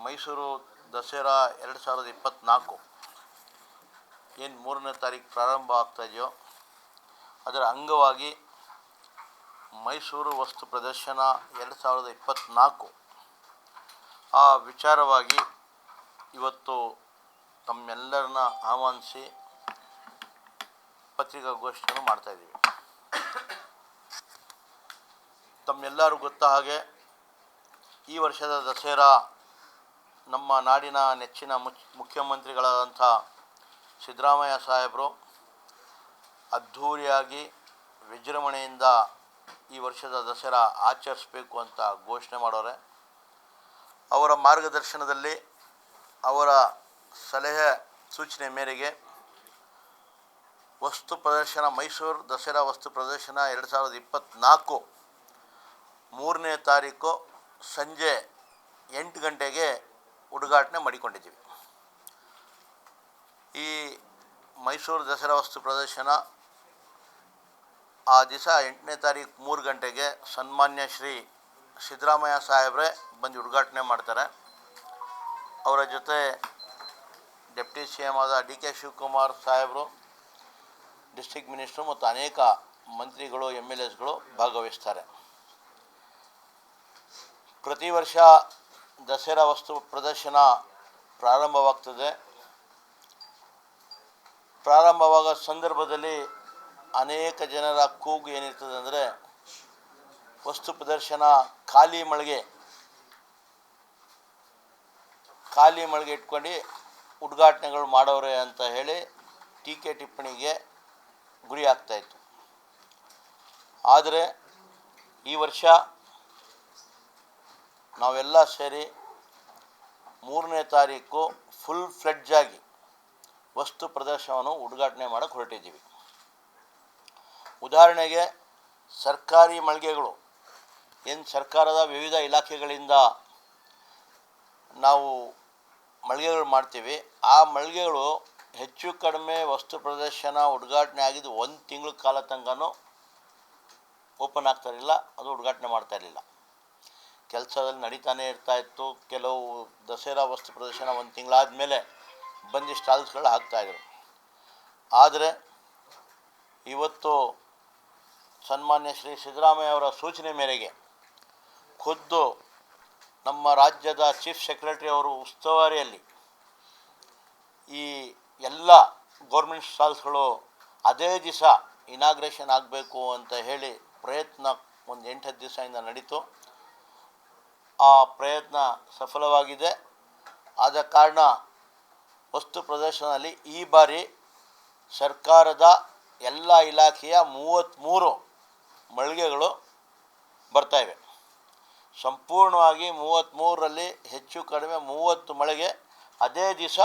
ಮೈಸೂರು ದಸರಾ ಎರಡು ಸಾವಿರದ ಇಪ್ಪತ್ತ್ನಾಲ್ಕು ಏನು ಮೂರನೇ ತಾರೀಕು ಪ್ರಾರಂಭ ಆಗ್ತಾ ಇದೆಯೋ, ಅದರ ಅಂಗವಾಗಿ ಮೈಸೂರು ವಸ್ತು ಪ್ರದರ್ಶನ ಎರಡು ಸಾವಿರದ ಇಪ್ಪತ್ತ್ನಾಲ್ಕು ಆ ವಿಚಾರವಾಗಿ ಇವತ್ತು ತಮ್ಮೆಲ್ಲರನ್ನ ಆಹ್ವಾನಿಸಿ ಪತ್ರಿಕಾಗೋಷ್ಠಿಯನ್ನು ಮಾಡ್ತಾಯಿದ್ದೀವಿ ತಮ್ಮೆಲ್ಲರೂ ಗೊತ್ತ ಹಾಗೆ ಈ ವರ್ಷದ ದಸರಾ ನಮ್ಮ ನಾಡಿನ ನೆಚ್ಚಿನ ಮುಚ್, ಮುಖ್ಯಮಂತ್ರಿಗಳಾದಂಥ ಸಿದ್ದರಾಮಯ್ಯ ಸಾಹೇಬರು ಅದ್ಧೂರಿಯಾಗಿ ವಿಜೃಂಭಣೆಯಿಂದ ಈ ವರ್ಷದ ದಸರಾ ಆಚರಿಸಬೇಕು ಅಂತ ಘೋಷಣೆ ಮಾಡೋರೆ. ಅವರ ಮಾರ್ಗದರ್ಶನದಲ್ಲಿ ಅವರ ಸಲಹೆ ಸೂಚನೆ ಮೇರೆಗೆ ವಸ್ತು ಪ್ರದರ್ಶನ, ಮೈಸೂರು ದಸರಾ ವಸ್ತು ಪ್ರದರ್ಶನ ಎರಡು ಸಾವಿರದ ಇಪ್ಪತ್ತ್ನಾಲ್ಕು ಮೂರನೇ ತಾರೀಕು ಸಂಜೆ ಎಂಟು ಗಂಟೆಗೆ ಉದ್ಘಾಟನೆ ಮಾಡಿಕೊಂಡಿದ್ದೀವಿ. ಈ ಮೈಸೂರು ದಸರಾ ವಸ್ತು ಪ್ರದರ್ಶನ ಆ ದಿವಸ ಎಂಟನೇ ತಾರೀಕು ಮೂರು ಗಂಟೆಗೆ ಸನ್ಮಾನ್ಯ ಶ್ರೀ ಸಿದ್ದರಾಮಯ್ಯ ಸಾಹೇಬ್ರೆ ಬಂದು ಉದ್ಘಾಟನೆ ಮಾಡ್ತಾರೆ. ಅವರ ಜೊತೆ ಡೆಪ್ಟಿ ಸಿ ಎಂ ಆದ ಡಿ ಕೆ ಶಿವಕುಮಾರ್ ಸಾಹೇಬರು ಡಿಸ್ಟಿಕ್ ಮಿನಿಸ್ಟ್ರು ಮತ್ತು ಅನೇಕ ಮಂತ್ರಿಗಳು ಎಂ ಎಲ್ ಎಸ್ಗಳು ಭಾಗವಹಿಸ್ತಾರೆ. ಪ್ರತಿ ವರ್ಷ ದಸರಾ ವಸ್ತು ಪ್ರದರ್ಶನ ಪ್ರಾರಂಭವಾಗ್ತದೆ. ಪ್ರಾರಂಭವಾಗೋ ಸಂದರ್ಭದಲ್ಲಿ ಅನೇಕ ಜನರ ಕೂಗು ಏನಿರ್ತದೆ ಅಂದರೆ ವಸ್ತು ಪ್ರದರ್ಶನ ಖಾಲಿ ಮಳಿಗೆ ಖಾಲಿ ಮಳಿಗೆ ಇಟ್ಕೊಂಡು ಉದ್ಘಾಟನೆಗಳು ಮಾಡೋರೆ ಅಂತ ಹೇಳಿ ಟೀಕೆ ಟಿಪ್ಪಣಿಗೆ ಗುರಿ ಆಗ್ತಾಯಿತ್ತು ಆದರೆ ಈ ವರ್ಷ ನಾವೆಲ್ಲ ಸೇರಿ ಮೂರನೇ ತಾರೀಕು ಫುಲ್ ಫ್ಲೆಡ್ಜ್ ಆಗಿ ವಸ್ತು ಪ್ರದರ್ಶನವನ್ನು ಉದ್ಘಾಟನೆ ಮಾಡೋಕ್ಕೆ ಹೊರಟಿದ್ದೀವಿ. ಉದಾಹರಣೆಗೆ ಸರ್ಕಾರಿ ಮಳಿಗೆಗಳು, ಏನು ಸರ್ಕಾರದ ವಿವಿಧ ಇಲಾಖೆಗಳಿಂದ ನಾವು ಮಳಿಗೆಗಳು ಮಾಡ್ತೀವಿ, ಆ ಮಳಿಗೆಗಳು ಹೆಚ್ಚು ಕಡಿಮೆ ವಸ್ತು ಪ್ರದರ್ಶನ ಉದ್ಘಾಟನೆ ಆಗಿದ್ದು ಒಂದು ತಿಂಗಳ ಕಾಲ ತನಕನೂ ಓಪನ್ ಆಗ್ತಾ ಇರಲಿಲ್ಲ, ಅದು ಉದ್ಘಾಟನೆ ಮಾಡ್ತಾ ಇರಲಿಲ್ಲ. ಕೆಲಸದಲ್ಲಿ ನಡೀತಾನೆ ಇರ್ತಾ ಇತ್ತು. ಕೆಲವು ದಸರಾ ವಸ್ತು ಪ್ರದರ್ಶನ ಒಂದು ತಿಂಗಳಾದ ಮೇಲೆ ಬಂದು ಸ್ಟಾಲ್ಸ್ಗಳು ಹಾಕ್ತಾಯಿದ್ರು ಆದರೆ ಇವತ್ತು ಸನ್ಮಾನ್ಯ ಶ್ರೀ ಸಿದ್ದರಾಮಯ್ಯ ಅವರ ಸೂಚನೆ ಮೇರೆಗೆ ಖುದ್ದು ನಮ್ಮ ರಾಜ್ಯದ ಚೀಫ್ ಸೆಕ್ರೆಟರಿ ಅವರು ಉಸ್ತುವಾರಿಯಲ್ಲಿ ಈ ಎಲ್ಲ ಗೌರ್ಮೆಂಟ್ ಸ್ಟಾಲ್ಸ್ಗಳು ಅದೇ ದಿವಸ ಇನಾಗ್ರೇಷನ್ ಆಗಬೇಕು ಅಂತ ಹೇಳಿ ಪ್ರಯತ್ನ ಒಂದು ಎಂಟು ಹತ್ತು ದಿವಸದಿಂದ ನಡೀತು. ಆ ಪ್ರಯತ್ನ ಸಫಲವಾಗಿದೆ. ಆದ ಕಾರಣ ವಸ್ತು ಪ್ರದರ್ಶನದಲ್ಲಿ ಈ ಬಾರಿ ಸರ್ಕಾರದ ಎಲ್ಲ ಇಲಾಖೆಯ ಮೂವತ್ತ್ಮೂರು ಮಳಿಗೆಗಳು ಬರ್ತಾಯಿವೆ ಸಂಪೂರ್ಣವಾಗಿ ಮೂವತ್ತ್ಮೂರರಲ್ಲಿ ಹೆಚ್ಚು ಕಡಿಮೆ ಮೂವತ್ತು ಮಳಿಗೆ ಅದೇ ದಿವಸ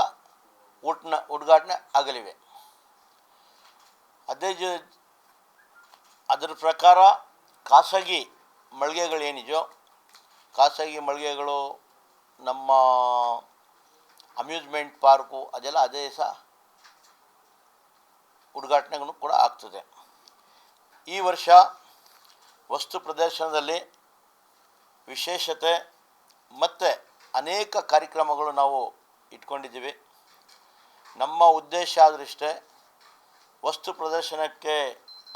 ಉಟ್ನ ಉದ್ಘಾಟನೆ ಆಗಲಿವೆ. ಅದೇ ಜ, ಅದರ ಪ್ರಕಾರ ಖಾಸಗಿ ಮಳಿಗೆಗಳೇನಿದೆಯೋ ಖಾಸಗಿ ಮಳಿಗೆಗಳು, ನಮ್ಮ ಅಮ್ಯೂಸ್ಮೆಂಟ್ ಪಾರ್ಕು ಅದೆಲ್ಲ ಅದೇ ಸಹ ಉದ್ಘಾಟನೆಗಳು ಕೂಡ ಆಗ್ತದೆ. ಈ ವರ್ಷ ವಸ್ತು ಪ್ರದರ್ಶನದಲ್ಲಿ ವಿಶೇಷತೆ ಮತ್ತು ಅನೇಕ ಕಾರ್ಯಕ್ರಮಗಳು ನಾವು ಇಟ್ಕೊಂಡಿದ್ದೀವಿ. ನಮ್ಮ ಉದ್ದೇಶ ಆದರಿಷ್ಟೇ ವಸ್ತು ಪ್ರದರ್ಶನಕ್ಕೆ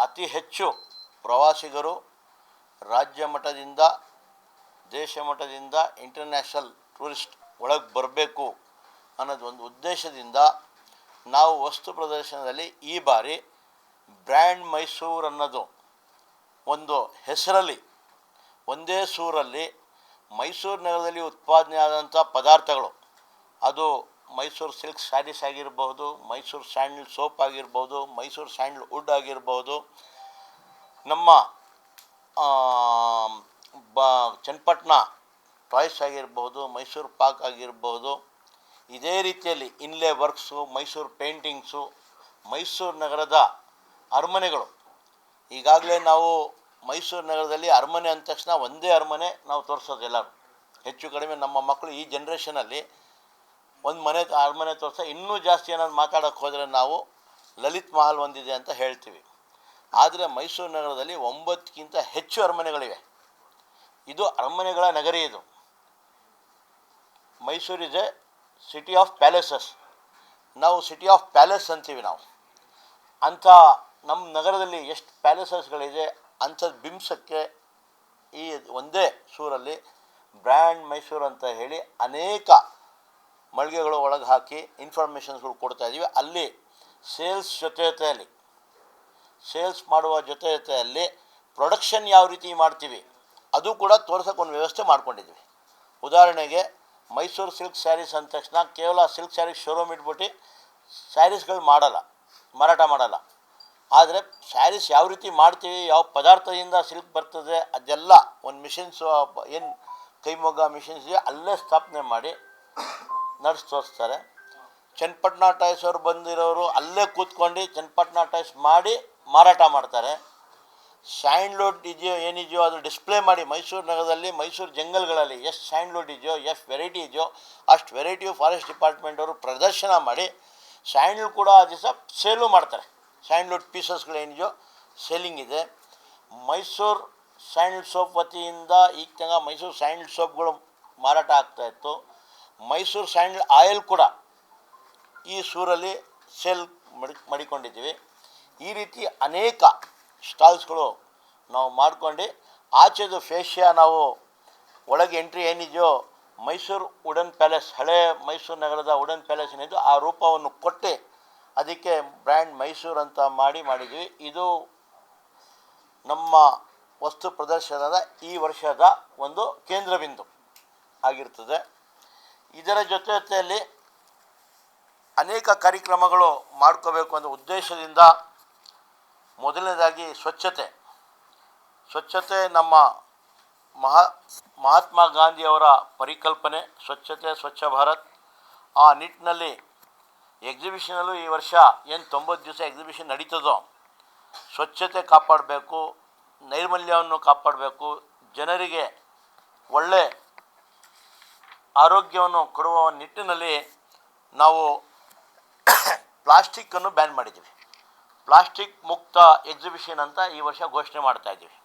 ಅತಿ ಹೆಚ್ಚು ಪ್ರವಾಸಿಗರು ರಾಜ್ಯ ಮಟ್ಟದಿಂದ ದೇಶ ಮಟ್ಟದಿಂದ ಇಂಟರ್ನ್ಯಾಷನಲ್ ಟೂರಿಸ್ಟ್ ಒಳಗೆ ಬರಬೇಕು ಅನ್ನೋದು ಒಂದು ಉದ್ದೇಶದಿಂದ ನಾವು ವಸ್ತು ಪ್ರದರ್ಶನದಲ್ಲಿ ಈ ಬಾರಿ ಬ್ರ್ಯಾಂಡ್ ಮೈಸೂರು ಅನ್ನೋದು ಒಂದು ಹೆಸರಲ್ಲಿ, ಒಂದೇ ಸೂರಲ್ಲಿ ಮೈಸೂರು ನಗರದಲ್ಲಿ ಉತ್ಪಾದನೆ ಆದಂಥ ಪದಾರ್ಥಗಳು. ಅದು ಮೈಸೂರು ಸಿಲ್ಕ್ ಸ್ಯಾರೀಸ್ ಆಗಿರಬಹುದು, ಮೈಸೂರು ಸ್ಯಾಂಡಲ್ ಸೋಪ್ ಆಗಿರ್ಬೋದು ಮೈಸೂರು ಸ್ಯಾಂಡಲ್ ವುಡ್ ಆಗಿರ್ಬೋದು ನಮ್ಮ ಬ ಚನ್ನಪಟ್ಟಣ ಟಾಯ್ಸ್ ಆಗಿರ್ಬೋದು, ಮೈಸೂರು ಪಾಕ್ ಆಗಿರ್ಬೋದು, ಇದೇ ರೀತಿಯಲ್ಲಿ inlay works, Mysuru paintings, Mysuru ನಗರದ ಅರಮನೆಗಳು. ಈಗಾಗಲೇ ನಾವು ಮೈಸೂರು ನಗರದಲ್ಲಿ ಅರಮನೆ ಅಂದ ತಕ್ಷಣ ಒಂದೇ ಅರಮನೆ ನಾವು ತೋರಿಸೋದು ಎಲ್ಲರೂ. ಹೆಚ್ಚು ಕಡಿಮೆ ನಮ್ಮ ಮಕ್ಕಳು ಈ ಜನ್ರೇಷನಲ್ಲಿ ಒಂದು ಮನೆ ಅರಮನೆ ತೋರಿಸ, ಇನ್ನೂ ಜಾಸ್ತಿ ಏನಾದ್ರು ಮಾತಾಡೋಕ್ಕೆ ಹೋದರೆ ನಾವು ಲಲಿತ್ ಮಹಲ್ ಒಂದಿದೆ ಅಂತ ಹೇಳ್ತೀವಿ. ಆದರೆ ಮೈಸೂರು ನಗರದಲ್ಲಿ ಒಂಬತ್ತಕ್ಕಿಂತ ಹೆಚ್ಚು ಅರಮನೆಗಳಿವೆ. ಇದು ಅರಮನೆಗಳ ನಗರಿ ಇದು. ಮೈಸೂರು ಇದೆ ಸಿಟಿ ಆಫ್ ಪ್ಯಾಲೇಸಸ್ ನಾವು ಸಿಟಿ ಆಫ್ ಪ್ಯಾಲೇಸ್ ಅಂತೀವಿ ನಾವು. ಅಂಥ ನಮ್ಮ ನಗರದಲ್ಲಿ ಎಷ್ಟು ಪ್ಯಾಲೇಸಸ್ಗಳಿದೆ ಅಂಥದ್ದು ಬಿಂಸಕ್ಕೆ ಈ ಒಂದೇ ಸೂರಲ್ಲಿ ಬ್ರ್ಯಾಂಡ್ ಮೈಸೂರು ಅಂತ ಹೇಳಿ ಅನೇಕ ಮಳಿಗೆಗಳು ಒಳಗೆ ಹಾಕಿ ಇನ್ಫಾರ್ಮೇಷನ್ಸ್ಗಳು ಕೊಡ್ತಾ ಇದ್ದೀವಿ ಅಲ್ಲಿ ಸೇಲ್ಸ್ ಜೊತೆ ಜೊತೆಯಲ್ಲಿ ಸೇಲ್ಸ್ ಮಾಡುವ ಜೊತೆ ಜೊತೆಯಲ್ಲಿ ಪ್ರೊಡಕ್ಷನ್ ಯಾವ ರೀತಿ ಮಾಡ್ತೀವಿ? ಅದು ಕೂಡ ತೋರ್ಸೋಕೆ ಒಂದು ವ್ಯವಸ್ಥೆ ಮಾಡ್ಕೊಂಡಿದ್ವಿ. ಉದಾಹರಣೆಗೆ ಮೈಸೂರು ಸಿಲ್ಕ್ ಸ್ಯಾರೀಸ್ ಅಂದ ತಕ್ಷಣ ಕೇವಲ ಸಿಲ್ಕ್ ಸ್ಯಾರೀಸ್ ಶೋರೂಮ್ ಇಟ್ಬಿಟ್ಟು ಸ್ಯಾರೀಸ್ಗಳು ಮಾಡಲ್ಲ, ಮಾರಾಟ ಮಾಡಲ್ಲ. ಆದರೆ ಸ್ಯಾರೀಸ್ ಯಾವ ರೀತಿ ಮಾಡ್ತೀವಿ, ಯಾವ ಪದಾರ್ಥದಿಂದ ಸಿಲ್ಕ್ ಬರ್ತದೆ, ಅದೆಲ್ಲ ಒಂದು ಮಿಷಿನ್ಸು, ಏನು ಕೈಮೊಗ್ಗ ಮಿಷಿನ್ಸ್ ಇದೆ ಅಲ್ಲೇ ಸ್ಥಾಪನೆ ಮಾಡಿ ನಡೆಸಿ ತೋರಿಸ್ತಾರೆ. ಚನ್ನಪಟ್ಟಣ ಟಾಯ್ಸ್ ಅವ್ರು ಬಂದಿರೋರು ಅಲ್ಲೇ ಕೂತ್ಕೊಂಡು ಚನ್ನಪಟ್ಟಣ ಟೈಸ್ ಮಾಡಿ ಮಾರಾಟ ಮಾಡ್ತಾರೆ. ಸ್ಯಾಂಡ್ಲುಡ್ ಇದೆಯೋ ಏನಿದೆಯೋ ಅದು ಡಿಸ್ಪ್ಲೇ ಮಾಡಿ ಮೈಸೂರು ನಗರದಲ್ಲಿ, ಮೈಸೂರು ಜಂಗಲ್ಗಳಲ್ಲಿ ಎಷ್ಟು ಸ್ಯಾಂಡ್ಲೋಡ್ ಇದೆಯೋ, ಎಷ್ಟು ವೆರೈಟಿ ಇದೆಯೋ, ಅಷ್ಟು ವೆರೈಟಿ ಫಾರೆಸ್ಟ್ ಡಿಪಾರ್ಟ್ಮೆಂಟ್ ಅವರು ಪ್ರದರ್ಶನ ಮಾಡಿ ಸ್ಯಾಂಡ್ಲ್ ಕೂಡ ಆ ದಿವಸ ಸೇಲು ಮಾಡ್ತಾರೆ. ಸ್ಯಾಂಡ್ಲುಡ್ ಪೀಸಸ್ಗಳೇನಿದೆಯೋ ಸೇಲಿಂಗ್ ಇದೆ. ಮೈಸೂರು ಸ್ಯಾಂಡ್ಲ್ ಸೋಪ್ ವತಿಯಿಂದ ಈಗ ತನಕ ಮೈಸೂರು ಸ್ಯಾಂಡ್ಲ್ ಸೋಪ್ಗಳು ಮಾರಾಟ ಆಗ್ತಾಯಿತ್ತು ಮೈಸೂರು ಸ್ಯಾಂಡ್ಲ್ ಆಯಿಲ್ ಕೂಡ ಈ ಸೂರಲ್ಲಿ ಸೇಲ್ ಮಡಿ ಮಡಿಕೊಂಡಿದ್ದೀವಿ. ಈ ರೀತಿ ಅನೇಕ ಸ್ಟಾಲ್ಸ್ಗಳು ನಾವು ಮಾಡ್ಕೊಂಡು ಆಚೆದು ಫೇಶಿಯಾ ನಾವು ಒಳಗೆ ಎಂಟ್ರಿ ಏನಿದೆಯೋ ಮೈಸೂರು ವುಡನ್ ಪ್ಯಾಲೇಸ್, ಹಳೆ ಮೈಸೂರು ನಗರದ ವುಡನ್ ಪ್ಯಾಲೇಸ್ ಏನಿದ್ದು ಆ ರೂಪವನ್ನು ಕೊಟ್ಟು ಅದಕ್ಕೆ ಬ್ರ್ಯಾಂಡ್ ಮೈಸೂರು ಅಂತ ಮಾಡಿ ಮಾಡಿದ್ವಿ. ಇದು ನಮ್ಮ ವಸ್ತು ಪ್ರದರ್ಶನದ ಈ ವರ್ಷದ ಒಂದು ಕೇಂದ್ರ ಬಿಂದು ಆಗಿರ್ತದೆ. ಇದರ ಜೊತೆ ಜೊತೆಯಲ್ಲಿ ಅನೇಕ ಕಾರ್ಯಕ್ರಮಗಳು ಮಾಡ್ಕೋಬೇಕು ಅನ್ನೋ ಉದ್ದೇಶದಿಂದ ಮೊದಲನೇದಾಗಿ ಸ್ವಚ್ಛತೆ. ಸ್ವಚ್ಛತೆ ನಮ್ಮ ಮಹಾ, ಮಹಾತ್ಮ ಗಾಂಧಿಯವರ ಪರಿಕಲ್ಪನೆ, ಸ್ವಚ್ಛತೆ, ಸ್ವಚ್ಛ ಭಾರತ್. ಆ ನಿಟ್ಟಿನಲ್ಲಿ ಎಕ್ಸಿಬಿಷನಲ್ಲೂ ಈ ವರ್ಷ ಏನು ತೊಂಬತ್ತು ದಿವಸ ಎಕ್ಸಿಬಿಷನ್ ನಡೀತದೋ, ಸ್ವಚ್ಛತೆ ಕಾಪಾಡಬೇಕು, ನೈರ್ಮಲ್ಯವನ್ನು ಕಾಪಾಡಬೇಕು, ಜನರಿಗೆ ಒಳ್ಳೆ ಆರೋಗ್ಯವನ್ನು ಕೊಡುವ ನಿಟ್ಟಿನಲ್ಲಿ ನಾವು ಪ್ಲಾಸ್ಟಿಕ್ಕನ್ನು ಬ್ಯಾನ್ ಮಾಡಿದ್ದೀವಿ. ಪ್ಲಾಸ್ಟಿಕ್ ಮುಕ್ತ ಎಕ್ಸಿಬಿಷನ್ ಅಂತ ಈ ವರ್ಷ ಘೋಷಣೆ ಮಾಡ್ತಾ ಇದ್ದೀವಿ.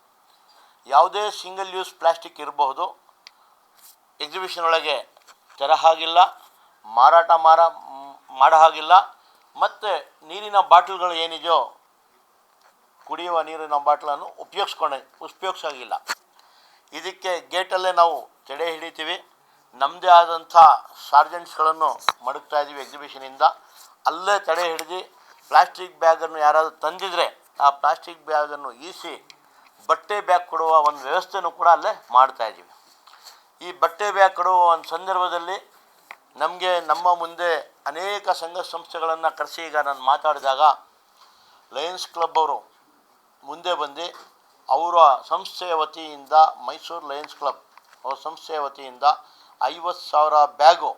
ಯಾವುದೇ ಸಿಂಗಲ್ ಯೂಸ್ ಪ್ಲಾಸ್ಟಿಕ್ ಇರಬಹುದು. ಎಕ್ಸಿಬಿಷನ್ ಒಳಗೆ ತರ ಹಾಗಿಲ್ಲ, ಮಾರಾಟ ಮಾರ ಮಾಡೋ ಹಾಗಿಲ್ಲ. ಮತ್ತು ನೀರಿನ ಬಾಟಲ್ಗಳು ಏನಿದೆಯೋ, ಕುಡಿಯುವ ನೀರಿನ ಬಾಟ್ಲನ್ನು ಉಪಯೋಗಿಸ್ಕೊಂಡೆ, ಉಪಯೋಗಿಸೋಂಗಿಲ್ಲ. ಇದಕ್ಕೆ ಗೇಟಲ್ಲೇ ನಾವು ತಡೆ ಹಿಡಿತೀವಿ. ನಮ್ಮದೇ ಆದಂಥ ಸಾರ್ಜೆಂಟ್ಸ್ಗಳನ್ನು ಮಡಗ್ತಾ ಇದ್ದೀವಿ ಎಕ್ಸಿಬಿಷನಿಂದ ಅಲ್ಲೇ ತಡೆ ಹಿಡಿದು ಪ್ಲಾಸ್ಟಿಕ್ ಬ್ಯಾಗನ್ನು ಯಾರಾದರೂ ತಂದಿದ್ರೆ ಆ ಪ್ಲಾಸ್ಟಿಕ್ ಬ್ಯಾಗನ್ನು ಈಸಿ ಬಟ್ಟೆ ಬ್ಯಾಗ್ ಕೊಡುವ ಒಂದು ವ್ಯವಸ್ಥೆನೂ ಕೂಡ ಅಲ್ಲೇ ಮಾಡ್ತಾ ಇದ್ದೀವಿ. ಈ ಬಟ್ಟೆ ಬ್ಯಾಗ್ ಕೊಡುವ ಒಂದು ಸಂದರ್ಭದಲ್ಲಿ ನಮಗೆ ನಮ್ಮ ಮುಂದೆ ಅನೇಕ ಸಂಘ ಸಂಸ್ಥೆಗಳನ್ನು ಕರೆಸಿ ಈಗ ನಾನು ಮಾತಾಡಿದಾಗ ಲಯನ್ಸ್ ಕ್ಲಬ್ ಅವರು ಮುಂದೆ ಬಂದು ಅವರ ಸಂಸ್ಥೆಯ ವತಿಯಿಂದ ಮೈಸೂರು ಲಯನ್ಸ್ ಕ್ಲಬ್ ಅವರ ಸಂಸ್ಥೆಯ ವತಿಯಿಂದ ಐವತ್ತು ಸಾವಿರ ಬ್ಯಾಗು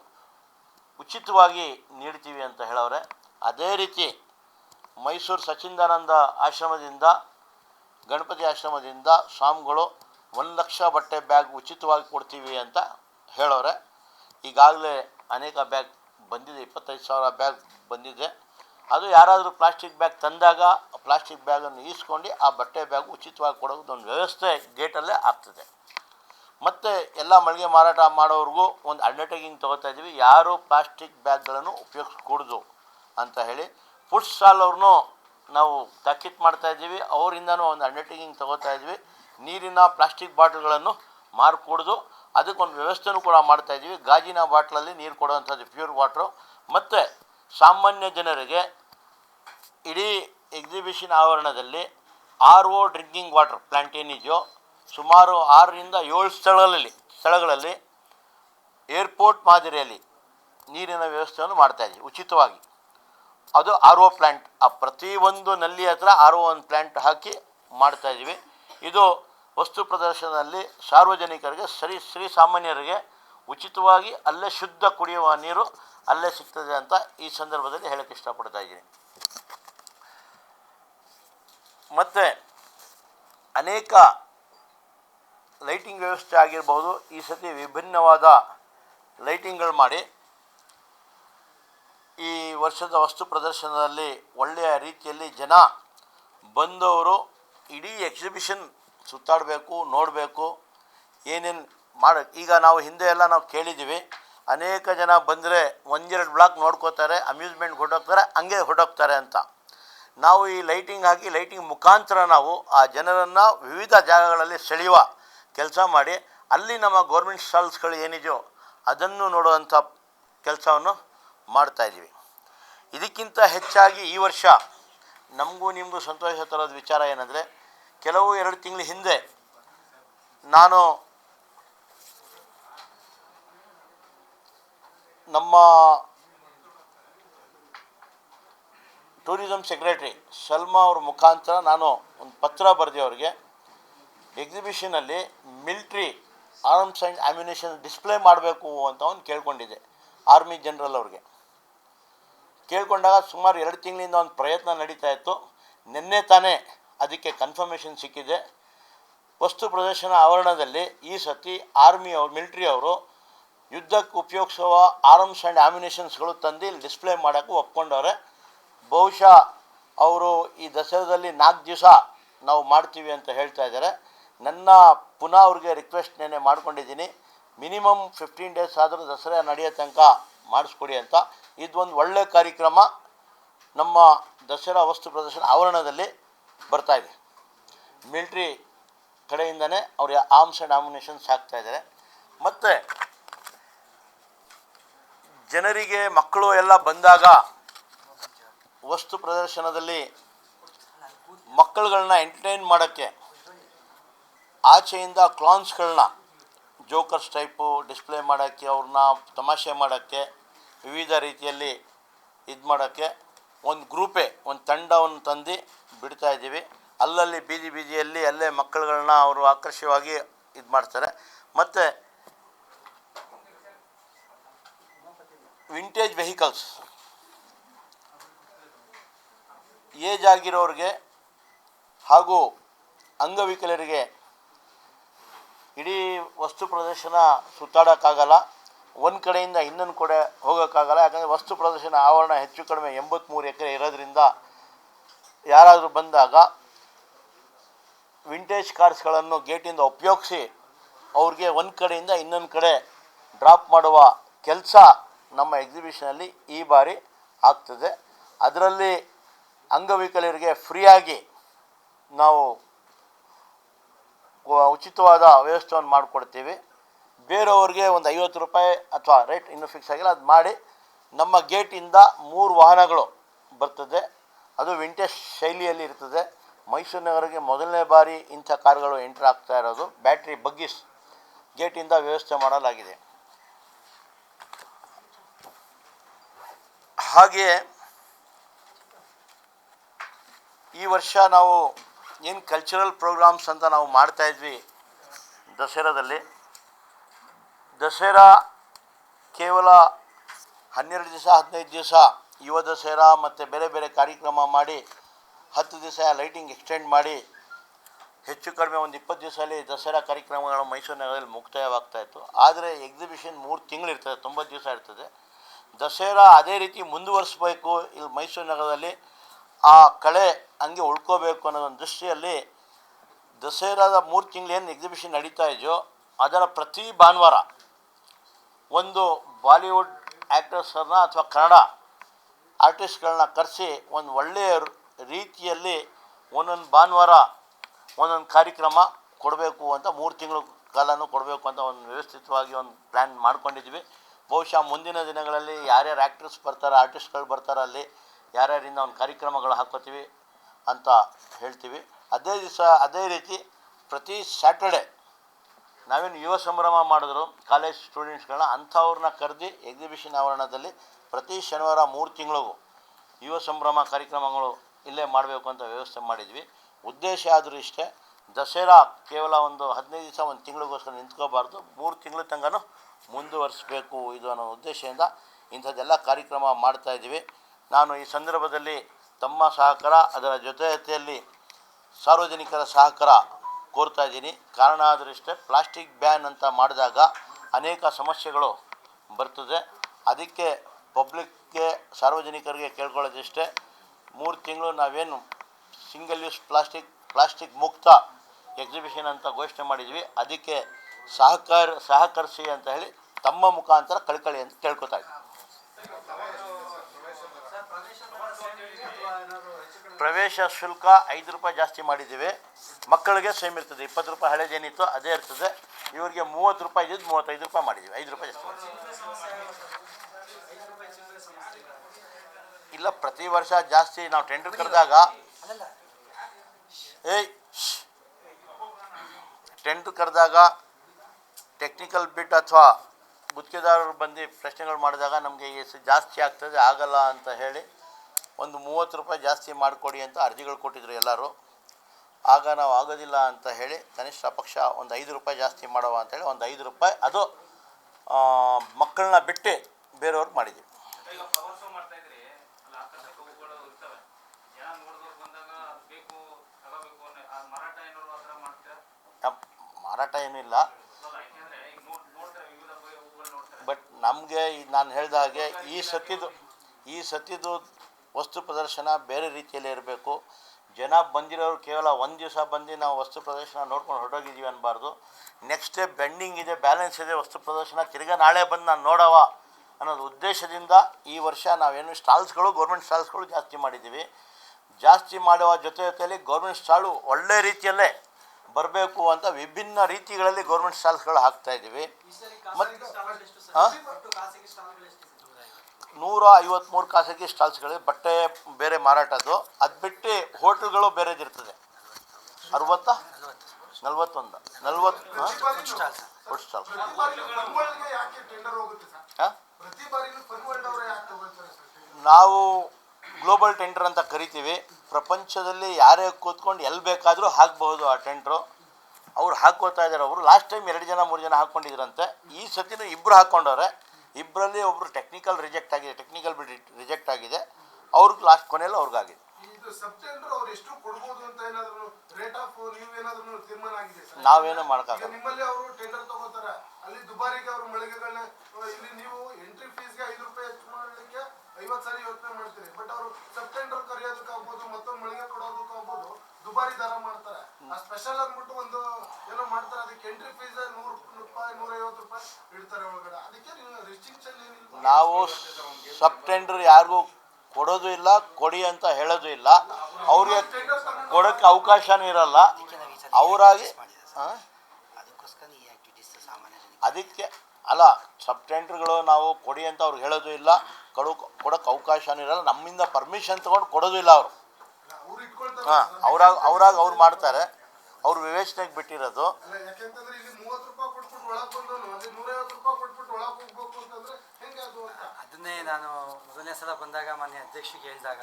ಉಚಿತವಾಗಿ ನೀಡ್ತೀವಿ ಅಂತ ಹೇಳವ್ರೆ. ಅದೇ ರೀತಿ ಮೈಸೂರು ಸಚ್ಚಿಂದಾನಂದ ಆಶ್ರಮದಿಂದ, ಗಣಪತಿ ಆಶ್ರಮದಿಂದ ಸ್ವಾಮಿಗಳು ಒಂದು ಲಕ್ಷ ಬಟ್ಟೆ ಬ್ಯಾಗ್ ಉಚಿತವಾಗಿ ಕೊಡ್ತೀವಿ ಅಂತ ಹೇಳೋರೆ. ಈಗಾಗಲೇ ಅನೇಕ ಬ್ಯಾಗ್ ಬಂದಿದೆ, ಇಪ್ಪತ್ತೈದು ಸಾವಿರ ಬ್ಯಾಗ್ ಬಂದಿದೆ. ಅದು ಯಾರಾದರೂ ಪ್ಲಾಸ್ಟಿಕ್ ಬ್ಯಾಗ್ ತಂದಾಗ ಪ್ಲಾಸ್ಟಿಕ್ ಬ್ಯಾಗನ್ನು ಈಸ್ಕೊಂಡು ಆ ಬಟ್ಟೆ ಬ್ಯಾಗ್ ಉಚಿತವಾಗಿ ಕೊಡೋದೊಂದು ವ್ಯವಸ್ಥೆ ಗೇಟಲ್ಲೇ ಆಗ್ತದೆ. ಮತ್ತು ಎಲ್ಲ ಮಳಿಗೆ ಮಾರಾಟ ಮಾಡೋರಿಗೂ ಒಂದು ಅಡ್ವರ್ಟೈಸಿಂಗ್ ತೊಗೋತಾ ಇದ್ದೀವಿ ಯಾರು ಪ್ಲಾಸ್ಟಿಕ್ ಬ್ಯಾಗ್ಗಳನ್ನು ಉಪಯೋಗಿಸ್ಕೂಡ್ದು ಅಂತ ಹೇಳಿ ಫುಡ್ ಸ್ಟಾಲ್ ಅವ್ರನ್ನೂ ನಾವು ಮಾಡ್ತಾ ಇದ್ದೀವಿ. ಅವರಿಂದನೂ ಒಂದು ಅಂಡರ್ಟೇಕಿಂಗ್ ತಗೋತಾ ಇದ್ವಿ ನೀರಿನ ಪ್ಲಾಸ್ಟಿಕ್ ಬಾಟ್ಲ್ಗಳನ್ನು ಮಾರ್ಕೂಡ್ದು ಅದಕ್ಕೊಂದು ವ್ಯವಸ್ಥೆನೂ ಕೂಡ ಮಾಡ್ತಾ ಇದ್ದೀವಿ. ಗಾಜಿನ ಬಾಟ್ಲಲ್ಲಿ ನೀರು ಕೊಡುವಂಥದ್ದು ಪ್ಯೂರ್ ವಾಟ್ರು ಮತ್ತು ಸಾಮಾನ್ಯ ಜನರಿಗೆ ಇಡೀ ಎಕ್ಸಿಬಿಷನ್ ಆವರಣದಲ್ಲಿ R O drinking water plant ಏನಿದೆಯೋ, ಸುಮಾರು ಆರರಿಂದ ಏಳು ಸ್ಥಳಗಳಲ್ಲಿ ಸ್ಥಳಗಳಲ್ಲಿ ಏರ್ಪೋರ್ಟ್ ಮಾದರಿಯಲ್ಲಿ ನೀರಿನ ವ್ಯವಸ್ಥೆಯನ್ನು ಮಾಡ್ತಾಯಿದ್ದೀವಿ ಉಚಿತವಾಗಿ. ಅದು ಆರ್ ಒ ಪ್ಲ್ಯಾಂಟ್ ಆ ಪ್ರತಿಯೊಂದು ನಲ್ಲಿ ಹತ್ರ ಆರ್ ಒ ಒಂದು ಪ್ಲ್ಯಾಂಟ್ ಹಾಕಿ ಮಾಡ್ತಾಯಿದ್ದೀವಿ ಇದು ವಸ್ತು ಪ್ರದರ್ಶನದಲ್ಲಿ ಸಾರ್ವಜನಿಕರಿಗೆ, ಸರಿ ಶ್ರೀ ಸಾಮಾನ್ಯರಿಗೆ ಉಚಿತವಾಗಿ ಅಲ್ಲೇ ಶುದ್ಧ ಕುಡಿಯುವ ನೀರು ಅಲ್ಲೇ ಸಿಗ್ತದೆ ಅಂತ ಈ ಸಂದರ್ಭದಲ್ಲಿ ಹೇಳಕ್ಕೆ ಇಷ್ಟಪಡ್ತಾ ಇದ್ದೀನಿ. ಮತ್ತು ಅನೇಕ ಲೈಟಿಂಗ್ ವ್ಯವಸ್ಥೆ ಆಗಿರಬಹುದು ಈ ಸತಿ ವಿಭಿನ್ನವಾದ ಲೈಟಿಂಗ್ಗಳು ಮಾಡಿ ಈ ವರ್ಷದ ವಸ್ತು ಪ್ರದರ್ಶನದಲ್ಲಿ ಒಳ್ಳೆಯ ರೀತಿಯಲ್ಲಿ ಜನ ಬಂದವರು ಇಡೀ ಎಕ್ಸಿಬಿಷನ್ ಸುತ್ತಾಡಬೇಕು, ನೋಡಬೇಕು, ಏನೇನು ಮಾಡ, ಈಗ ನಾವು ಹಿಂದೆ ಎಲ್ಲ ನಾವು ಕೇಳಿದ್ದೀವಿ. ಅನೇಕ ಜನ ಬಂದರೆ ಒಂದೆರಡು ಬ್ಲಾಕ್ ನೋಡ್ಕೋತಾರೆ ಅಮ್ಯೂಸ್ಮೆಂಟ್ ಹೊಟ್ಟೋಗ್ತಾರೆ ಹಂಗೆ ಹೊರಟೋಗ್ತಾರೆ ಅಂತ. ನಾವು ಈ ಲೈಟಿಂಗ್ ಹಾಕಿ ಲೈಟಿಂಗ್ ಮುಖಾಂತರ ನಾವು ಆ ಜನರನ್ನು ವಿವಿಧ ಜಾಗಗಳಲ್ಲಿ ಸೆಳೆಯುವ ಕೆಲಸ ಮಾಡಿ, ಅಲ್ಲಿ ನಮ್ಮ ಗೌರ್ಮೆಂಟ್ ಸ್ಟಾಲ್ಸ್ಗಳು ಏನಿದೆಯೋ ಅದನ್ನು ನೋಡುವಂಥ ಕೆಲಸವನ್ನು ಮಾಡ್ತಾಯಿದ್ದೀವಿ ಇದಕ್ಕಿಂತ ಹೆಚ್ಚಾಗಿ ಈ ವರ್ಷ ನಮಗೂ ನಿಮಗೂ ಸಂತೋಷ ತರೋದು ವಿಚಾರ ಏನಂದರೆ, ಕೆಲವು ಎರಡು ತಿಂಗಳ ಹಿಂದೆ ನಾನು ನಮ್ಮ ಟೂರಿಸಮ್ ಸೆಕ್ರೆಟ್ರಿ ಸಲ್ಮಾ ಅವ್ರ ಮುಖಾಂತರ ನಾನು ಒಂದು ಪತ್ರ ಬರೆದೆ ಅವ್ರಿಗೆ. ಎಕ್ಸಿಬಿಷನಲ್ಲಿ military arms and ammunition display ಮಾಡಬೇಕು ಅಂತ ಅವ್ನು ಕೇಳ್ಕೊಂಡಿದ್ದೆ ಆರ್ಮಿ ಜನರಲ್ ಅವ್ರಿಗೆ. ಕೇಳ್ಕೊಂಡಾಗ ಸುಮಾರು ಎರಡು ತಿಂಗಳಿಂದ ಒಂದು ಪ್ರಯತ್ನ ನಡೀತಾ ಇತ್ತು. ನಿನ್ನೆ ತಾನೇ ಅದಕ್ಕೆ ಕನ್ಫರ್ಮೇಷನ್ ಸಿಕ್ಕಿದೆ. ವಸ್ತು ಪ್ರದರ್ಶನ ಆವರಣದಲ್ಲಿ ಈ ಸತಿ ಆರ್ಮಿ ಅವರು ಮಿಲ್ಟ್ರಿ ಅವರು ಯುದ್ಧಕ್ಕೆ ಉಪಯೋಗಿಸುವ ಆರ್ಮ್ಸ್ ಆ್ಯಂಡ್ ಆ್ಯಮಿನೇಷನ್ಸ್ಗಳು ತಂದು ಇಲ್ಲಿ ಡಿಸ್ಪ್ಲೇ ಮಾಡೋಕ್ಕೂ ಒಪ್ಕೊಂಡವ್ರೆ. ಬಹುಶಃ ಅವರು ಈ ದಸರಾದಲ್ಲಿ ನಾಲ್ಕು ದಿವಸ ನಾವು ಮಾಡ್ತೀವಿ ಅಂತ ಹೇಳ್ತಾ ಇದ್ದಾರೆ. ನನ್ನ ಪುನಃ ಅವ್ರಿಗೆ ರಿಕ್ವೆಸ್ಟ್ ನೆನೆ ಮಾಡ್ಕೊಂಡಿದ್ದೀನಿ. ಮಿನಿಮಮ್ ಫಿಫ್ಟೀನ್ ಡೇಸ್ ಆದರೂ ದಸರಾ ನಡೆಯೋ ತನಕ ಮಾಡಿಸ್ಕೊಡಿ ಅಂತ. ಇದೊಂದು ಒಳ್ಳೆ ಕಾರ್ಯಕ್ರಮ ನಮ್ಮ ದಸರಾ ವಸ್ತು ಪ್ರದರ್ಶನ ಆವರಣದಲ್ಲಿ ಬರ್ತಾ ಇದೆ. ಮಿಲ್ಟ್ರಿ ಕಡೆಯಿಂದನೇ ಅವ್ರ ಆರ್ಮ್ಸ್ ಆ್ಯಂಡ್ ಆಮಿನೇಷನ್ಸ್ ಇದ್ದಾರೆ. ಮತ್ತು ಜನರಿಗೆ ಮಕ್ಕಳು ಎಲ್ಲ ಬಂದಾಗ ವಸ್ತು ಪ್ರದರ್ಶನದಲ್ಲಿ ಮಕ್ಕಳುಗಳನ್ನ ಎಂಟರ್ಟೈನ್ ಮಾಡೋಕ್ಕೆ ಆಚೆಯಿಂದ ಕ್ಲಾನ್ಸ್ಗಳನ್ನ ಜೋಕರ್ಸ್ ಟೈಪು ಡಿಸ್ಪ್ಲೇ ಮಾಡೋಕ್ಕೆ, ಅವ್ರನ್ನ ತಮಾಷೆ ಮಾಡೋಕ್ಕೆ, ವಿವಿಧ ರೀತಿಯಲ್ಲಿ ಇದು ಮಾಡೋಕ್ಕೆ ಒಂದು ಗ್ರೂಪೇ, ಒಂದು ತಂಡವನ್ನು ತಂದು ಬಿಡ್ತಾ ಇದ್ದೀವಿ. ಅಲ್ಲಲ್ಲಿ ಬೀದಿ ಬೀದಿಯಲ್ಲಿ ಅಲ್ಲೇ ಮಕ್ಕಳುಗಳನ್ನ ಅವರು ಆಕರ್ಷವಾಗಿ ಇದು ಮಾಡ್ತಾರೆ. ಮತ್ತು ವಿಂಟೇಜ್ ವೆಹಿಕಲ್ಸ್. ಏಜ್ ಆಗಿರೋರಿಗೆ ಹಾಗೂ ಅಂಗವಿಕಲರಿಗೆ ಇಡೀ ವಸ್ತು ಪ್ರದರ್ಶನ ಸುತ್ತಾಡೋಕ್ಕಾಗಲ್ಲ, ಒಂದು ಕಡೆಯಿಂದ ಇನ್ನೊಂದು ಕಡೆ ಹೋಗೋಕ್ಕಾಗಲ್ಲ. ಯಾಕಂದರೆ ವಸ್ತು ಪ್ರದರ್ಶನ ಆವರಣ ಹೆಚ್ಚು ಕಡಿಮೆ ಎಂಬತ್ತ್ಮೂರು ಎಕರೆ ಇರೋದ್ರಿಂದ ಯಾರಾದರೂ ಬಂದಾಗ ವಿಂಟೇಜ್ ಕಾರ್ಸ್ಗಳನ್ನು ಗೇಟಿಂದ ಉಪಯೋಗಿಸಿ ಅವ್ರಿಗೆ ಒಂದು ಕಡೆಯಿಂದ ಇನ್ನೊಂದು ಕಡೆ ಡ್ರಾಪ್ ಮಾಡುವ ಕೆಲಸ ನಮ್ಮ ಎಕ್ಸಿಬಿಷನಲ್ಲಿ ಈ ಬಾರಿ ಆಗ್ತದೆ. ಅದರಲ್ಲಿ ಅಂಗವಿಕಲರಿಗೆ ಫ್ರೀಯಾಗಿ ನಾವು ಉಚಿತವಾದ ವ್ಯವಸ್ಥೆಯನ್ನು ಮಾಡಿಕೊಡ್ತೀವಿ. ಬೇರೆಯವ್ರಿಗೆ ಒಂದು ಐವತ್ತು ರೂಪಾಯಿ ಅಥವಾ ರೇಟ್ ಇನ್ನೂ ಫಿಕ್ಸ್ ಆಗಿಲ್ಲ, ಅದು ಮಾಡಿ ನಮ್ಮ ಗೇಟಿಂದ ಮೂರು ವಾಹನಗಳು ಬರ್ತದೆ. ಅದು ವಿಂಟೇಜ್ ಶೈಲಿಯಲ್ಲಿ ಇರ್ತದೆ. ಮೈಸೂರು ನಗರಕ್ಕೆ ಮೊದಲನೇ ಬಾರಿ ಇಂಥ ಕಾರುಗಳು ಎಂಟ್ರ್ ಆಗ್ತಾ ಇರೋದು. ಬ್ಯಾಟ್ರಿ ಬಗ್ಗಿಸ್ ಗೇಟಿಂದ ವ್ಯವಸ್ಥೆ ಮಾಡಲಾಗಿದೆ. ಹಾಗೆಯೇ ಈ ವರ್ಷ ನಾವು ಏನು ಕಲ್ಚರಲ್ ಪ್ರೋಗ್ರಾಮ್ಸ್ ಅಂತ ನಾವು ಮಾಡ್ತಾ ಇದ್ವಿ ದಸರಾದಲ್ಲಿ. ದಸರಾ ಕೇವಲ ಹನ್ನೆರಡು ದಿವಸ, ಹದಿನೈದು ದಿವಸ ಯುವ ದಸರಾ ಮತ್ತು ಬೇರೆ ಬೇರೆ ಕಾರ್ಯಕ್ರಮ ಮಾಡಿ ಹತ್ತು ದಿವಸ ಲೈಟಿಂಗ್ ಎಕ್ಸ್ಟೆಂಡ್ ಮಾಡಿ ಹೆಚ್ಚು ಕಡಿಮೆ ಒಂದು ಇಪ್ಪತ್ತು ದಿವಸದಲ್ಲಿ ದಸರಾ ಕಾರ್ಯಕ್ರಮಗಳು ಮೈಸೂರು ನಗರದಲ್ಲಿ ಮುಕ್ತಾಯವಾಗ್ತಾ ಇತ್ತು. ಆದರೆ ಎಕ್ಸಿಬಿಷನ್ ಮೂರು ತಿಂಗಳು ಇರ್ತದೆ, ತೊಂಬತ್ತು ದಿವಸ ಇರ್ತದೆ. ದಸರಾ ಅದೇ ರೀತಿ ಮುಂದುವರಿಸ್ಬೇಕು, ಇಲ್ಲಿ ಮೈಸೂರು ನಗರದಲ್ಲಿ ಆ ಕಳೆ ಹಂಗೆ ಉಳ್ಕೋಬೇಕು ಅನ್ನೋ ಒಂದು ದೃಷ್ಟಿಯಲ್ಲಿ ದಸರಾದ ಮೂರು ತಿಂಗಳೇನು ಎಕ್ಸಿಬಿಷನ್ ನಡೀತಾ ಇದೆಯೋ, ಅದರ ಪ್ರತಿ ಭಾನುವಾರ ಒಂದು ಬಾಲಿವುಡ್ ಆ್ಯಕ್ಟರ್ಸನ್ನ ಅಥವಾ ಕನ್ನಡ ಆರ್ಟಿಸ್ಟ್ಗಳನ್ನ ಕರೆಸಿ ಒಂದು ಒಳ್ಳೆಯ ರೀತಿಯಲ್ಲಿ ಒಂದೊಂದು ಭಾನುವಾರ ಒಂದೊಂದು ಕಾರ್ಯಕ್ರಮ ಕೊಡಬೇಕು ಅಂತ ಮೂರು ತಿಂಗಳು ಕಾಲನೂ ಕೊಡಬೇಕು ಅಂತ ಒಂದು ವ್ಯವಸ್ಥಿತವಾಗಿ ಒಂದು ಪ್ಲ್ಯಾನ್ ಮಾಡ್ಕೊಂಡಿದ್ವಿ ಬಹುಶಃ ಮುಂದಿನ ದಿನಗಳಲ್ಲಿ ಯಾರ್ಯಾರು ಆ್ಯಕ್ಟರ್ಸ್ ಬರ್ತಾರೆ ಆರ್ಟಿಸ್ಟ್ಗಳು ಬರ್ತಾರೆ ಅಲ್ಲಿ ಯಾರ್ಯಾರಿಂದ ಒಂದು ಕಾರ್ಯಕ್ರಮಗಳು ಹಾಕೋತೀವಿ ಅಂತ ಹೇಳ್ತೀವಿ. ಅದೇ ದಿವಸ ಅದೇ ರೀತಿ ಪ್ರತಿ ಸ್ಯಾಟರ್ಡೆ ನಾವೇನು ಯುವ ಸಂಭ್ರಮ ಮಾಡಿದ್ರು ಕಾಲೇಜ್ ಸ್ಟೂಡೆಂಟ್ಸ್ಗಳನ್ನ ಅಂಥವ್ರನ್ನ ಕರೆದು ಎಕ್ಸಿಬಿಷನ್ ಆವರಣದಲ್ಲಿ ಪ್ರತಿ ಶನಿವಾರ ಮೂರು ತಿಂಗಳಿಗೂ ಯುವ ಸಂಭ್ರಮ ಕಾರ್ಯಕ್ರಮಗಳು ಇಲ್ಲೇ ಮಾಡಬೇಕು ಅಂತ ವ್ಯವಸ್ಥೆ ಮಾಡಿದ್ವಿ. ಉದ್ದೇಶ ಆದರೂ ಇಷ್ಟೇ ದಸರಾ ಕೇವಲ ಒಂದು ಹದಿನೈದು ದಿವಸ ಒಂದು ತಿಂಗಳಿಗೋಸ್ಕರ ನಿಂತ್ಕೋಬಾರ್ದು. ಮೂರು ತಿಂಗಳ ತನಕ ಮುಂದುವರಿಸಬೇಕು ಇದು ಅನ್ನೋ ಉದ್ದೇಶದಿಂದ ಇಂಥದ್ದೆಲ್ಲ ಕಾರ್ಯಕ್ರಮ ಮಾಡ್ತಾ ಇದ್ದೀವಿ. ನಾನು ಈ ಸಂದರ್ಭದಲ್ಲಿ ತಮ್ಮ ಸಹಕಾರ, ಅದರ ಜೊತೆ ಜೊತೆಯಲ್ಲಿ ಸಾರ್ವಜನಿಕರ ಸಹಕಾರ ಕೋರ್ತಾ ಇದ್ದೀನಿ. ಕಾರಣ ಆದರೂ ಇಷ್ಟೇ ಪ್ಲಾಸ್ಟಿಕ್ ಬ್ಯಾನ್ ಅಂತ ಮಾಡಿದಾಗ ಅನೇಕ ಸಮಸ್ಯೆಗಳು ಬರ್ತದೆ. ಅದಕ್ಕೆ ಪಬ್ಲಿಕ್ಗೆ, ಸಾರ್ವಜನಿಕರಿಗೆ ಕೇಳ್ಕೊಳ್ಳೋದಿಷ್ಟೇ, ಮೂರು ತಿಂಗಳು ನಾವೇನು ಸಿಂಗಲ್ ಯೂಸ್ ಪ್ಲಾಸ್ಟಿಕ್ ಪ್ಲಾಸ್ಟಿಕ್ ಮುಕ್ತ ಎಕ್ಸಿಬಿಷನ್ ಅಂತ ಘೋಷಣೆ ಮಾಡಿದ್ವಿ. ಅದಕ್ಕೆ ಸಹಕಾರ, ಸಹಕರಿಸಿ ಅಂತ ಹೇಳಿ ತಮ್ಮ ಮುಖಾಂತರ ಕಳ್ಕೊಳ್ಳಿ ಅಂತ ಕೇಳ್ಕೊತಾ ಪ್ರವೇಶ ಶುಲ್ಕ ಐದು ರೂಪಾಯಿ ಜಾಸ್ತಿ ಮಾಡಿದ್ದೀವಿ. ಮಕ್ಕಳಿಗೆ ಸೇಮ್ ಇರ್ತದೆ. ಇಪ್ಪತ್ತು ರೂಪಾಯಿ ಹಳೇದೇನಿತ್ತು ಅದೇ ಇರ್ತದೆ. ಇವರಿಗೆ ಮೂವತ್ತು ರೂಪಾಯಿ ಇದ್ದಿದ್ದು ಮೂವತ್ತೈದು ರೂಪಾಯಿ ಮಾಡಿದ್ದೀವಿ. ಐದು ರೂಪಾಯಿ ಜಾಸ್ತಿ ಇಲ್ಲ, ಪ್ರತಿ ವರ್ಷ ಜಾಸ್ತಿ ನಾವು ಟೆಂಡರ್ ಕರೆದಾಗ ಏಯ್ ಟೆಂಡರ್ ಕರೆದಾಗ ಟೆಕ್ನಿಕಲ್ ಬಿಟ್ ಅಥವಾ ಗುತ್ತಿಗೆದಾರರು ಬಂದು ಪ್ರಶ್ನೆಗಳು ಮಾಡಿದಾಗ ನಮಗೆ ಜಾಸ್ತಿ ಆಗ್ತದೆ, ಆಗಲ್ಲ ಅಂತ ಹೇಳಿ ಒಂದು ಮೂವತ್ತು ರೂಪಾಯಿ ಜಾಸ್ತಿ ಮಾಡಿಕೊಡಿ ಅಂತ ಅರ್ಜಿಗಳು ಕೊಟ್ಟಿದ್ರು ಎಲ್ಲರೂ. ಆಗ ನಾವು ಆಗೋದಿಲ್ಲ ಅಂತ ಹೇಳಿ ಕನಿಷ್ಠ ಪಕ್ಷ ಒಂದು ಐದು ರೂಪಾಯಿ ಜಾಸ್ತಿ ಮಾಡುವ ಅಂತೇಳಿ ಒಂದು ಐದು ರೂಪಾಯಿ ಅದು ಮಕ್ಕಳನ್ನ ಬಿಟ್ಟು ಬೇರೆಯವ್ರಿಗೆ ಮಾಡಿದ್ವಿ. ಮಾರಾಟ ಏನಿಲ್ಲ ಏನೂ ಇಲ್ಲ. ಬಟ್ ನಮಗೆ ನಾನು ಹೇಳಿದ ಹಾಗೆ ಈ ಸತಿದು ಈ ಸತಿದು ವಸ್ತು ಪ್ರದರ್ಶನ ಬೇರೆ ರೀತಿಯಲ್ಲಿ ಇರಬೇಕು. ಜನ ಬಂದಿರೋರು ಕೇವಲ ಒಂದು ದಿವಸ ಬಂದು ನಾವು ವಸ್ತು ಪ್ರದರ್ಶನ ನೋಡ್ಕೊಂಡು ಹೊರಟೋಗಿದ್ದೀವಿ ಅನ್ನಬಾರ್ದು ನೆಕ್ಸ್ಟ್ ಡೇ ಬೆಂಡಿಂಗ್ ಇದೆ ಬ್ಯಾಲೆನ್ಸ್ ಇದೆ ವಸ್ತು ಪ್ರದರ್ಶನ ತಿರ್ಗಾ ನಾಳೆ ಬಂದು ನಾನು ನೋಡವ ಅನ್ನೋದು ಉದ್ದೇಶದಿಂದ ಈ ವರ್ಷ ನಾವೇನು ಸ್ಟಾಲ್ಸ್ಗಳು ಗೌರ್ಮೆಂಟ್ ಸ್ಟಾಲ್ಸ್ಗಳು ಜಾಸ್ತಿ ಮಾಡಿದ್ದೀವಿ. ಜಾಸ್ತಿ ಮಾಡುವ ಜೊತೆ ಜೊತೆಯಲ್ಲಿ ಗೌರ್ಮೆಂಟ್ ಸ್ಟಾಲು ಒಳ್ಳೆ ರೀತಿಯಲ್ಲೇ ಬರಬೇಕು ಅಂತ ವಿಭಿನ್ನ ರೀತಿಗಳಲ್ಲಿ ಗೌರ್ಮೆಂಟ್ ಸ್ಟಾಲ್ಸ್ಗಳು ಹಾಕ್ತಾ ಇದ್ದೀವಿ. ಮತ್ತು ಹಾಂ? ನೂರ ಐವತ್ತ್ಮೂರು ಖಾಸಗಿ ಸ್ಟಾಲ್ಸ್ಗಳಿವೆ ಬಟ್ಟೆ ಬೇರೆ ಮಾರಾಟದ್ದು. ಅದು ಬಿಟ್ಟು ಹೋಟೆಲ್ಗಳು ಬೇರೆದಿರ್ತದೆ ಅರವತ್ತ, ನಲ್ವತ್ತೊಂದು ನಲ್ವತ್ತು ಫುಡ್ ಸ್ಟಾಲ್ ನಾವು ಗ್ಲೋಬಲ್ ಟೆಂಡರ್ ಅಂತ ಕರಿತೀವಿ. ಪ್ರಪಂಚದಲ್ಲಿ ಯಾರೇ ಕೂತ್ಕೊಂಡು ಎಲ್ಲಿ ಬೇಕಾದರೂ ಹಾಕಬಹುದು ಆ ಟೆಂಡ್ರು ಅವ್ರು ಹಾಕೋತಾ ಇದ್ದಾರೆ ಅವರು ಲಾಸ್ಟ್ ಟೈಮ್ ಎರಡು ಜನ, ಮೂರು ಜನ ಹಾಕ್ಕೊಂಡಿದ್ರಂತೆ. ಈ ಸತಿನೂ ಇಬ್ಬರು ಹಾಕ್ಕೊಂಡವ್ರೆ. ಇಬ್ಬರಲ್ಲಿ ಒಬ್ಬರು ಟೆಕ್ನಿಕಲ್ ರಿಜೆಕ್ಟ್ ಆಗಿದೆ ಟೆಕ್ನಿಕಲ್ ಬಿಡ್ ರಿಜೆಕ್ಟ್ ಆಗಿದೆ. ಅವ್ರಿಗೆ ಲಾಸ್ಟ್ ಕೊನೆಯಲ್ಲಿ ಅವ್ರಿಗಾಗಿದೆ. ಇದು ಸಬ್ ಟೆಂಡರ್ ಅವ್ರು ಎಷ್ಟು ಕೊಡ್ಬೋದು ಅಂತ ಏನಾದ್ರು ರೇಟ್ ಆಫ್ ನೀವೇನಾದ್ರೂ ತೀರ್ಮಾನ ಆಗಿದೆ ಸರ್? ನಾವೇನು ಮಾಡೋಕ್ಕಾಗಲ್ಲ. ನಿಮ್ಮಲ್ಲಿ ಅವರು ಟೆಂಡರ್ ತಗೋತಾರೆ. ಅಲ್ಲಿ ದುಬಾರಿಗೆ ಅವರು ಮಳಿಗೆಗಳನ್ನ ಇಲ್ಲಿ ನೀವು ಎಂಟ್ರಿ ಫೀಸ್ಗೆ ಐದು ರೂಪಾಯಿ ಹೆಚ್ಚು ಮಾಡಲಿಕ್ಕೆ ಐವತ್ತು ಸಾರಿ ಯೋಚನೆ ಮಾಡ್ತೀರಿ. ಬಟ್ ಅವರು ಸಬ್ ಟೆಂಡರ್ ಕರೆಯೋದಕ್ಕಾಗ್ಬೋದು ಮತ್ತೊಂದು ಮಳಿಗೆ ಕೊಡೋದಕ್ಕಾಗ್ಬೋದು ದುಬಾರಿ ದರ ಮಾಡ್ತಾರೆ. ಸ್ಪೆಷಲ್ ಅಂದ್ಬಿಟ್ಟು ಒಂದು ಏನೋ ಮಾಡ್ತಾರೆ ಅದಕ್ಕೆ ಎಂಟ್ರಿ ಫೀಸ್ ನೂರು ರೂಪಾಯಿ ಇಡ್ತಾರೆ ಒಳಗಡೆ ಅದಕ್ಕೆ ನೀವು ರಿಸ್ಟ್ರಿಕ್ಷನ್ ಏನಿಲ್ಲ ನಾವು ಸಬ್ ಟೆಂಡರ್ ಯಾರಿಗೂ ಕೊಡೋದು ಇಲ್ಲ, ಕೊಡಿ ಅಂತ ಹೇಳೋದು ಇಲ್ಲ. ಅವ್ರಿಗೆ ಕೊಡೋಕ್ಕೆ ಅವಕಾಶನೂ ಇರಲ್ಲ. ಅವರಾಗಿ ಅದಕ್ಕೆ ಅಲ್ಲ ಸಬ್ ಟೆಂಡರ್ಗಳು ನಾವು ಕೊಡಿ ಅಂತ ಅವ್ರಿಗೆ ಹೇಳೋದು ಇಲ್ಲ, ಕೊಡೋ ಕೊಡೋಕ್ಕೆ ಅವಕಾಶನೂ ಇರಲ್ಲ. ನಮ್ಮಿಂದ ಪರ್ಮಿಷನ್ ತೊಗೊಂಡು ಕೊಡೋದು ಇಲ್ಲ ಅವರು. ಹಾಂ ಅವ್ರಾಗ ಅವ್ರಾಗ ಅವ್ರು ಮಾಡ್ತಾರೆ. ಅವ್ರು ವಿವೇಚನೆಗೆ ಬಿಟ್ಟಿರೋದು. ಅದನ್ನೇ ನಾನು ಮೊದಲನೇ ಸಲ ಬಂದಾಗ ಮೊನ್ನೆ ಅಧ್ಯಕ್ಷರಿಗೆ ಹೇಳಿದಾಗ,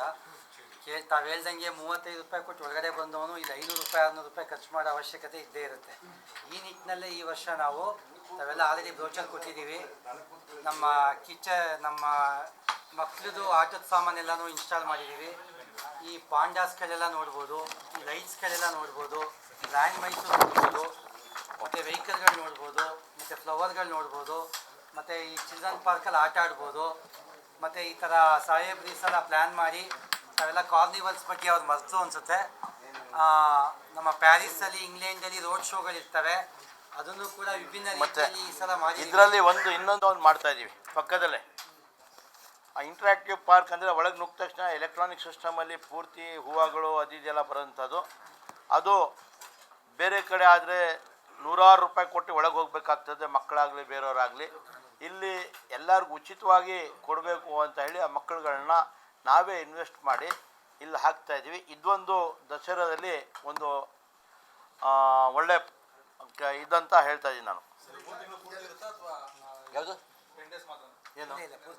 ಕೇಳಿ, ತಾವು ಹೇಳ್ದಂಗೆ ಮೂವತ್ತೈದು ರೂಪಾಯಿ ಕೊಟ್ಟು ಒಳಗಡೆ ಬಂದವನು ಇಲ್ಲಿ ಐನೂರು ರೂಪಾಯಿ, ಆರುನೂರು ರೂಪಾಯಿ ಖರ್ಚು ಮಾಡೋ ಅವಶ್ಯಕತೆ ಇದ್ದೇ ಇರುತ್ತೆ. ಈ ನಿಟ್ಟಿನಲ್ಲಿ ಈ ವರ್ಷ ನಾವು ತಾವೆಲ್ಲ ಆಲ್ರೆಡಿ ಬ್ರೋಚರ್ ಕೊಟ್ಟಿದ್ದೀವಿ. ನಮ್ಮ ಕಿಚ ನಮ್ಮ ಮಕ್ಕಳದು ಆಟದ ಸಾಮಾನೆಲ್ಲನೂ ಇನ್ಸ್ಟಾಲ್ ಮಾಡಿದ್ದೀವಿ. ಈ ಪಾಂಡಾಸ್ಗಳೆಲ್ಲ ನೋಡ್ಬೋದು, ಈ ಲೈಟ್ಸ್ಗಳೆಲ್ಲ ನೋಡ್ಬೋದು ಲ್ಯಾಂಡ್ ಮೈಸೂರು ನೋಡ್ಬೋದು. ಮತ್ತು ವೆಹಿಕಲ್ಗಳು ನೋಡ್ಬೋದು ಮತ್ತು ಫ್ಲವರ್ಗಳು ನೋಡ್ಬೋದು ಮತ್ತು ಈ ಚಿಲ್ಡ್ರನ್ ಪಾರ್ಕಲ್ಲಿ ಆಟ ಆಡ್ಬೋದು ಮತ್ತು ಈ ಥರ ಸಾಹೇಬ್ರಿ ಸಲ ಪ್ಲ್ಯಾನ್ ಮಾಡಿ ಅವೆಲ್ಲ ಕಾರ್ನಿವಲ್ಸ್ ಬಗ್ಗೆ ಅವ್ರು ಮರೆತು ಅನಿಸುತ್ತೆ. ನಮ್ಮ ಪ್ಯಾರಿಸಲ್ಲಿ ಇಂಗ್ಲೆಂಡಲ್ಲಿ ರೋಡ್ ಶೋಗಳಿರ್ತವೆ ಅದನ್ನು ಕೂಡ ವಿಭಿನ್ನ ರೀತಿಯಲ್ಲಿ ಈ ಸಲ ಮಾಡಿ ಇದರಲ್ಲಿ ಒಂದು ಇನ್ನೊಂದು ಒಂದು ಮಾಡ್ತಾ ಇದ್ದೀವಿ ಪಕ್ಕದಲ್ಲೇ. ಆ ಇಂಟ್ರಾಕ್ಟಿವ್ ಪಾರ್ಕ್ ಅಂದರೆ ಒಳಗೆ ನುಗ್ಗ ತಕ್ಷಣ ಎಲೆಕ್ಟ್ರಾನಿಕ್ ಸಿಸ್ಟಮಲ್ಲಿ ಪೂರ್ತಿ ಹೂವುಗಳು ಅದು ಇದೆಲ್ಲ ಬರೋಂಥದ್ದು. ಅದು ಬೇರೆ ಕಡೆ ಆದರೆ ನೂರಾರು ರೂಪಾಯಿ ಕೊಟ್ಟು ಒಳಗೆ ಹೋಗಬೇಕಾಗ್ತದೆ ಮಕ್ಕಳಾಗಲಿ ಬೇರೆಯವರಾಗಲಿ. ಇಲ್ಲಿ ಎಲ್ಲರಿಗೂ ಉಚಿತವಾಗಿ ಕೊಡಬೇಕು ಅಂತ ಹೇಳಿ ಆ ಮಕ್ಕಳುಗಳನ್ನ ನಾವೇ ಇನ್ವೆಸ್ಟ್ ಮಾಡಿ ಇಲ್ಲಿ ಹಾಕ್ತಾ ಇದ್ದೀವಿ. ಇದೊಂದು ದಸರಾದಲ್ಲಿ ಒಂದು ಒಳ್ಳೆ ಇದಂತ ಹೇಳ್ತಾ ಇದ್ದೀನಿ ನಾನು. ಯಾವುದು? ಏನು?